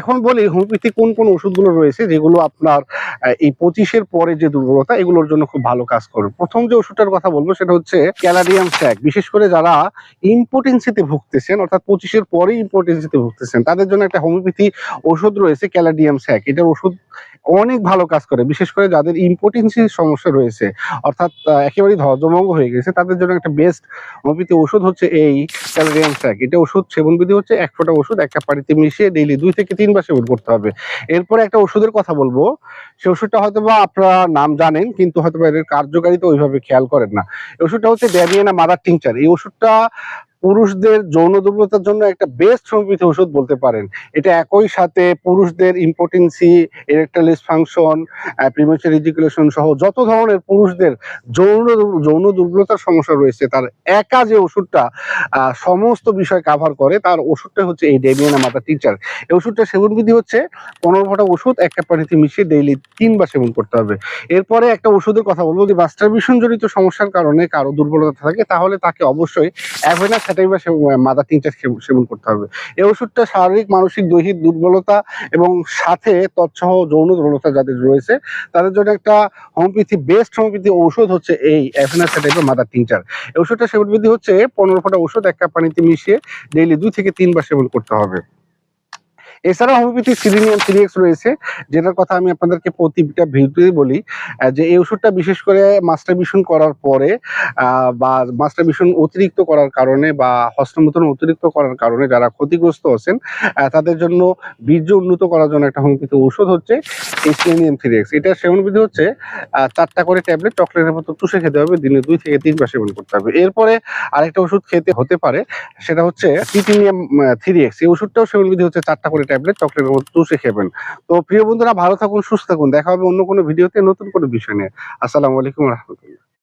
এখন বলি হোমিওপ্যাথি কোন কোন ওষুধগুলো রয়েছে যেগুলো আপনার এই পঁচিশের পরে যে দুর্বলতা, এগুলোর জন্য খুব ভালো কাজ করবে। প্রথম যে ওষুধটার কথা বলব সেটা হচ্ছে ক্যালারিয়াম স্যাক বিশেষ করে যারা ইম্পোর্টেন্সিতে ভুগতেছেন, অর্থাৎ পঁচিশের পরে ইম্পোর্টেন্সিতে ভুগতেছেন, তাদের জন্য একটা হোমিওপ্যাথি ওষুধ রয়েছে ক্যালাডিয়াম স্যাক এটার ওষুধ অনেক ভালো কাজ করে, বিশেষ করে যাদের ইম্পোর্টেন্সির সমস্যা রয়েছে, অর্থাৎ একেবারেই ধ্বজভঙ্গ হয়ে গেছে, তাদের জন্য একটা বেস্ট হোমিওপ্যাথি ওষুধ হচ্ছে এই ক্যালোরিয়াম স্যাক এটা ওষুধ, সেবন বিধি হচ্ছে এক ফোঁটা ওষুধ, একটা পানিতে মিশিয়ে ডেইলি দুই থেকে তিনবার সেবন করতে হবে। এরপরে একটা ওষুধের কথা বলব সেই ওষুধটা হয়তো বা আপনারা নাম জানেন, কিন্তু হয়তো বা এর কার্যকারিতা ওইভাবে খেয়াল করেন না। এই ওষুধটা হচ্ছে ড্যাবিয়ানা মাদার টিংচার এই ওষুধটা পুরুষদের যৌন দুর্বলতার জন্য একটা বেস্ট হোমিওপ্যাথি ওষুধ বলতে পারেন। এটা একই সাথে পুরুষদের impotency erectile dysfunction premature ejaculation সহ যত ধরনের পুরুষদের যৌন যৌন দুর্বলতার সমস্যা রয়েছে, তার একা যে ওষুধটা সমস্ত বিষয় কাভার করে, তার ওষুধটা হচ্ছে এই ডেমিয়ানা মাতা টিচার। এই ওষুধটা সেবন বিধি হচ্ছে পনেরো ফোঁটা ওষুধ একটা পানিতে মিশিয়ে ডেইলি তিনবার সেবন করতে হবে। এরপরে একটা ওষুধের কথা বলব যদি মাস্টারবিশন জনিত সমস্যার কারণে কারও দুর্বলতা থাকে, তাহলে তাকে অবশ্যই অ্যাভেনা বা মাদা তিনটা সেবন করতে হবে। এই ওষুধটা শারীরিক, মানসিক, দৈহিক দুর্বলতা এবং সাথে তৎসহ যৌন দুর্বলতা যাদের রয়েছে, তাদের জন্য একটা হোমিওপ্যাথি, বেস্ট হোমিওপ্যাথি ঔষধ হচ্ছে এই অ্যাভেনা বা মাদার তিনটার। এই ওষুধটা সেবন বৃদ্ধি হচ্ছে পনেরো ফোটা ওষুধ, এক কাপ পানিতে মিশিয়ে ডেইলি দুই থেকে তিনবার সেবন করতে হবে। এছাড়া হোমিওপ্যাথি সিলিনিয়াম সিরিয়েক্স রয়েছে, যেটার কথা আমি আপনাদেরকে প্রতিটা ভিডিওতেই বলি যে এই ওষুধটা বিশেষ করে মাস্টারবিশন করার পরে বা মাস্টারবিশন অতিরিক্ত করার কারণে বা হস্তমতন অতিরিক্ত করার কারণে যারা ক্ষতিগ্রস্ত আছেন তাদের জন্য বীর্য উন্নত করার জন্য একটা হোমিওপ্যাথি ওষুধ হচ্ছে সিলিনিয়াম সিরিয়েক্স এটা সেবন বিধি হচ্ছে চারটা করে ট্যাবলেট চকলেটের মতো চুষে খেতে হবে, দিনে দুই থেকে তিনবার সেবন করতে হবে। এরপরে আরেকটা ওষুধ খেতে হতে পারে, সেটা হচ্ছে টিটিনিয়াম থ্রি এক্স এই ওষুধটাও সেবন বিধি হচ্ছে, চারটা করে ট্যাবলেট চকলেটের মতো চুষে খেবেন। তো প্রিয় বন্ধুরা, ভালো থাকুন, সুস্থ থাকুন। দেখা হবে অন্য কোনো ভিডিওতে নতুন কোনো বিষয় নিয়ে। আসসালামু আলাইকুম রহমতুল্লাহ।